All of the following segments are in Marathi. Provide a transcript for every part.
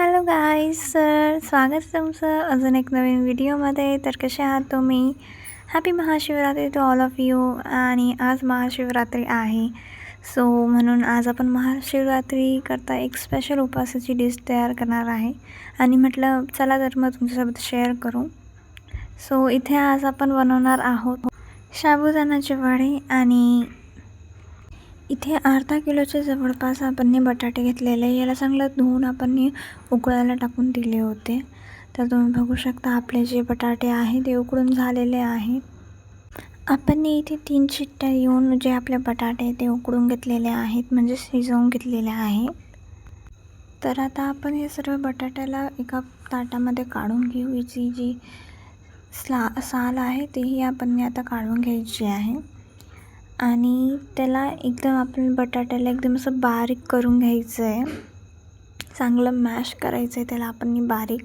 हॅलो गाईज सर स्वागत तुमचं अजून एक नवीन व्हिडिओमध्ये तर कसे आहात तुम्ही? Happy Mahashivratri to all of you आणि आज महाशिवरात्री आहे. सो म्हणून आज आपण महाशिवरात्री करता एक स्पेशल उपवासाची डिश तयार करणार आहे. आणि म्हटलं चला तर मग तुमच्यासोबत शेअर करू. सो इथे आज आपण बनवणार आहोत शाबुदानाचे वडे आणि इथे अर्धा किलोचे जवळपास आपण बटाटे घेतलेले याला चांगलं धुवून आपण उकळायला टाकून दिले होते. तर तुम्ही बघू शकता आपले जे बटाटे आहे ते उकडून झालेले आहेत आपण इथे तीन शिट्ट्या येऊन जे आपले बटाटे ते उकडून घेतलेले आहेत म्हणजे शिजवून घेतलेले आहेत तर आता आपण हे सर्व बटाट्याला एका ताटामध्ये काढून घेऊ याची जी स्ला साल आहे तीही आपण आता काढून घ्यायची आहे. आणि त्याला एकदम आपण बटाट्याला एकदम असं बारीक करून घ्यायचं आहे चांगलं मॅश करायचं आहे त्याला आपण बारीक.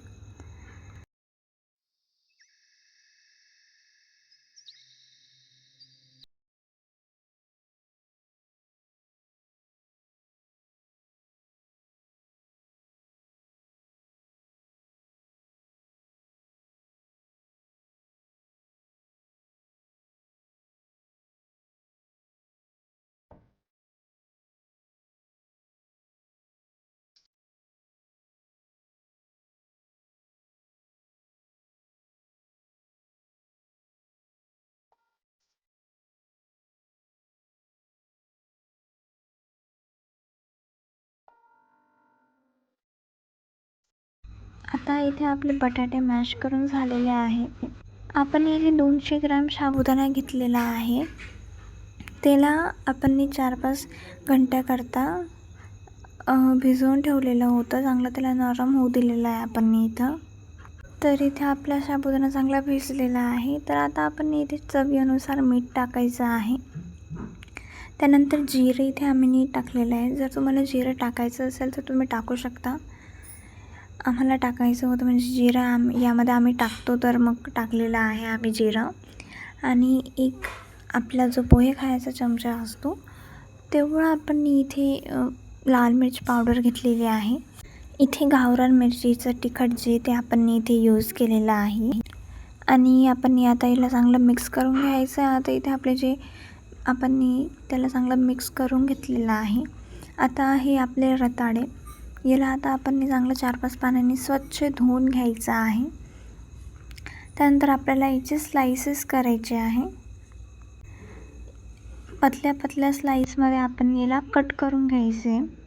आता इथे आपले बटाटे मॅश करून झालेले आहे. आपण इथे दोनशे ग्रॅम साबुदाणा घेतलेला आहे. त्याला आपण चार पाच घंट्याकरता भिजवून ठेवलेलं होतं. चांगलं त्याला नरम होऊ दिलेलं आहे आपण इथं. तर इथे आपला साबुदाणा चांगला भिजलेला आहे. तर आता आपण इथे चवीनुसार मीठ टाकायचं आहे. त्यानंतर जिरं इथे आम्ही नीट टाकलेलं आहे. जर तुम्हाला जिरं टाकायचं असेल तर तुम्ही टाकू शकता. आम्हाला टाकायचं होतं म्हणजे जिरं आम यामध्ये आम्ही टाकतो तर मग टाकलेलं आहे आम्ही जिरं. आणि एक आपला जो पोहे खायचा चमचा असतो तेवढं आपण इथे लाल मिरच पावडर घेतलेली आहे. इथे गावरान मिरचीचं तिखट जे ते आपण इथे यूज केलेलं आहे. आणि आपण आता याला चांगलं मिक्स करून घ्यायचं आता इथे आपले जे आपण त्याला चांगलं मिक्स करून घेतलेलं आहे. आता हे आपले रताळे. याला आता आपण चांगलं चार पाच पाण्याने स्वच्छ धुवून घ्यायचं आहे. त्यानंतर आपल्याला याचे स्लाइसेस करायचे आहे. पतल्या पतल्या स्लाईसमध्ये आपण याला कट करून घ्यायचे.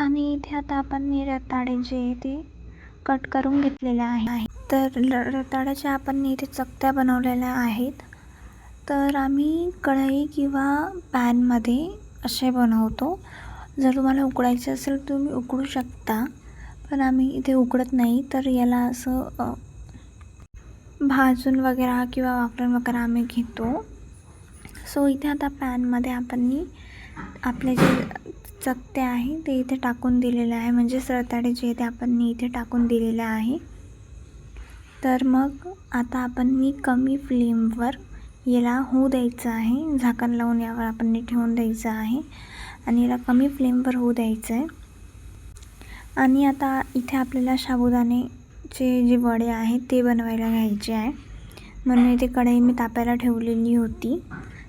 आणि इथे आता आपण रताळे जे ते कट करून घेतलेले आहे. तर रताळ्याच्या आपण इथे चकत्या बनवलेल्या आहेत. तर आम्ही कढई किंवा पॅनमध्ये असे बनवतो. जर तुम्हाला उकडायचे असेल तर तुम्ही उकडू शकता. पण आम्ही इथे उकडत नाही तर याला असं भाजून वगैरे किंवा वापरून वगैरे आम्ही घेतो. सो इथे आता पॅनमध्ये आपण आपले जे चकते आहे ते इथे टाकून दिलेलं आहे. म्हणजे रताळे जे ते आपण इथे टाकून दिलेलं आहे. तर मग आता आपण मी कमी फ्लेमवर याला होऊ द्यायचं आहे. झाकण लावून यावर आपण ठेवून द्यायचं आहे. आणि याला कमी फ्लेमवर होऊ द्यायचं आहे. आणि आता इथे आपल्याला साबुदाणेचे जे वडे आहेत ते बनवायला घ्यायचे आहे. म्हणून इथे कढई मी तापायला ठेवलेली होती.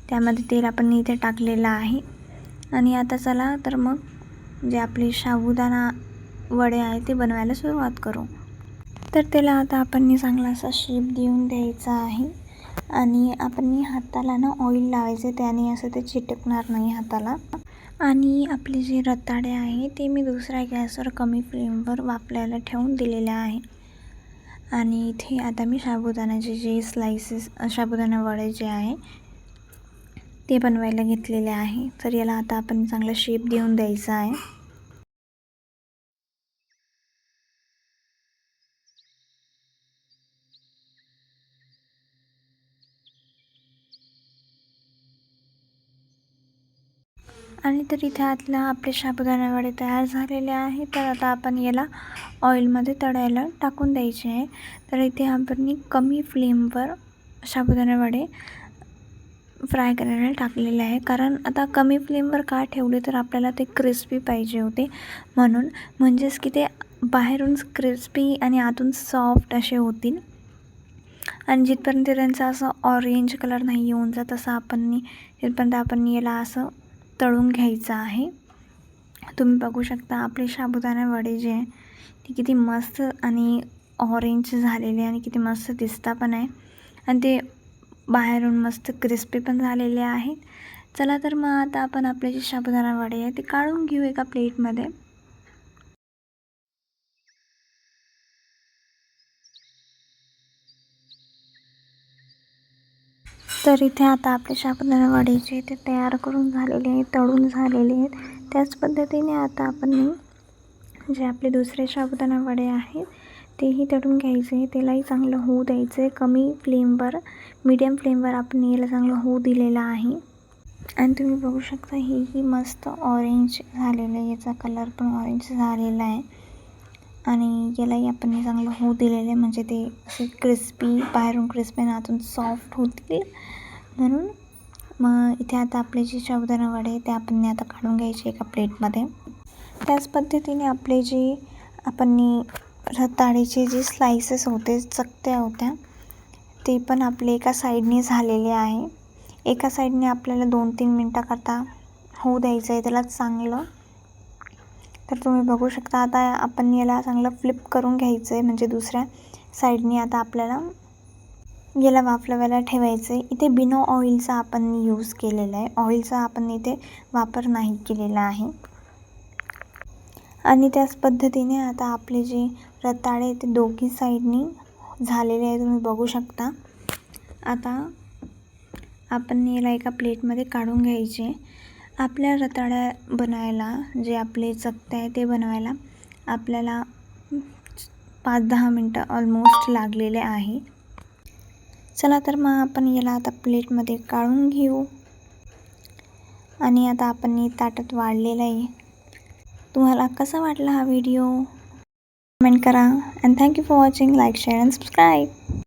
त्यामध्ये तेल आपण इथे टाकलेलं आहे. आणि आता चला तर मग जे आपले साबुदाणा वडे आहे ते बनवायला सुरुवात करू. तर त्याला आता आपण चांगला असा शेप देऊन द्यायचा आहे. आणि आपण हाताला ना ऑइल लावायचे त्याने असं ते चिटकणार नाही हाताला. आणि आपले जे रताळे आहे ते मी दुसऱ्या गॅसवर कमी फ्लेमवर वापरायला ठेवून दिलेले आहे. आणि इथे आता मी साबुदाण्याचे जे स्लायसेस साबुदाणा वडे जे आहे ते बनवायला घेतलेले आहे. तर याला आता आपण चांगला शेप देऊन द्यायचा आहे. आणि तर इथे आतला आपले साबुदाणा वडे तयार झालेले आहे. तर आता आपण याला ऑइलमध्ये तळायला टाकून द्यायचे आहे. तर इथे आपण कमी फ्लेमवर साबुदाणा वडे फ्राय करायला टाकलेले आहे. कारण आता कमी फ्लेमवर का ठेवले तर आपल्याला ते क्रिस्पी पाहिजे होते. म्हणून म्हणजेच की ते बाहेरून क्रिस्पी आणि आतून सॉफ्ट असे होतील. आणि जिथपर्यंत त्यांचा असं ऑरेंज कलर नाही येऊन जात तसं आपण तिथपर्यंत आपण याला असं तळून घ्यायचं आहे. तुम्ही बघू शकता आपले साबुदाणा वडे जे आहे ते किती मस्त आणि ऑरेंज झालेले आणि किती मस्त दिसता पण आहे. आणि ते बाहेरून मस्त क्रिस्पी पण झालेले आहेत. चला तर मग आता आपण आपले जे साबुदाणा वडे आहे ते काढून घेऊ एका प्लेटमध्ये. तर इथे आता आपले साबुदाणा वडे जे ते तयार करून झालेले आहेत तळून झालेले आहेत. त्याच पद्धतीने आता आपण जे आपले दुसरे साबुदाणा वडे आहेत तेही तळून घ्यायचे. त्यालाही चांगलं होऊ द्यायचं. आहे कमी फ्लेमवर मीडियम फ्लेमवर आपण याला चांगलं होऊ दिलेलं आहे. आणि तुम्ही बघू शकता हेही मस्त ऑरेंज झालेलं आहे. याचा कलर पण ऑरेंज झालेला आहे. आणि यालाही आपण चांगलं होऊ दिलेलं आहे. म्हणजे ते असे क्रिस्पी बाहेरून क्रिस्पी आणि आतून सॉफ्ट होतील. म्हणून मग इथे आता आपले जे साबुदाणा वडे ते आपण आता काढून घ्यायचे एका प्लेटमध्ये त्याच पद्धतीने आपले जे आपण रताळीचे जे स्लायसेस होते चकत्या होत्या ते पण आपले एका साईडने झालेले आहे. एका साईडने आपल्याला दोन तीन मिनटाकरता होऊ द्यायचं आहे त्याला चांगलं. तर तुम्ही बघू शकता आता आपण याला चांगलं फ्लिप करून घ्यायचं आहे म्हणजे दुसऱ्या साईडने आता आपल्याला याला वाफलवायला ठेवायचं आहे. इथे बिनो ऑइलचा आपण यूज केलेला आहे. ऑइलचा आपण इथे वापर नाही केलेला आहे. आणि त्याच पद्धतीने आता आपले जे रताळे ते दोघी साईडनी झालेले आहे तुम्ही बघू शकता. आता आपण याला एका प्लेटमध्ये काढून घ्यायचे. आपल्या रताळ्या बनवायला जे आपले चकते आहे ते बनवायला आपल्याला पाच दहा मिनटं ऑलमोस्ट लागलेले आहे. चला तर मग आपण याला आता प्लेटमध्ये काढून घेऊ. आणि आता आपण ताटात वाढलेलं आहे. तुम्हाला कसा वाटला हा video? कमेंट करा and thank you for watching like share and subscribe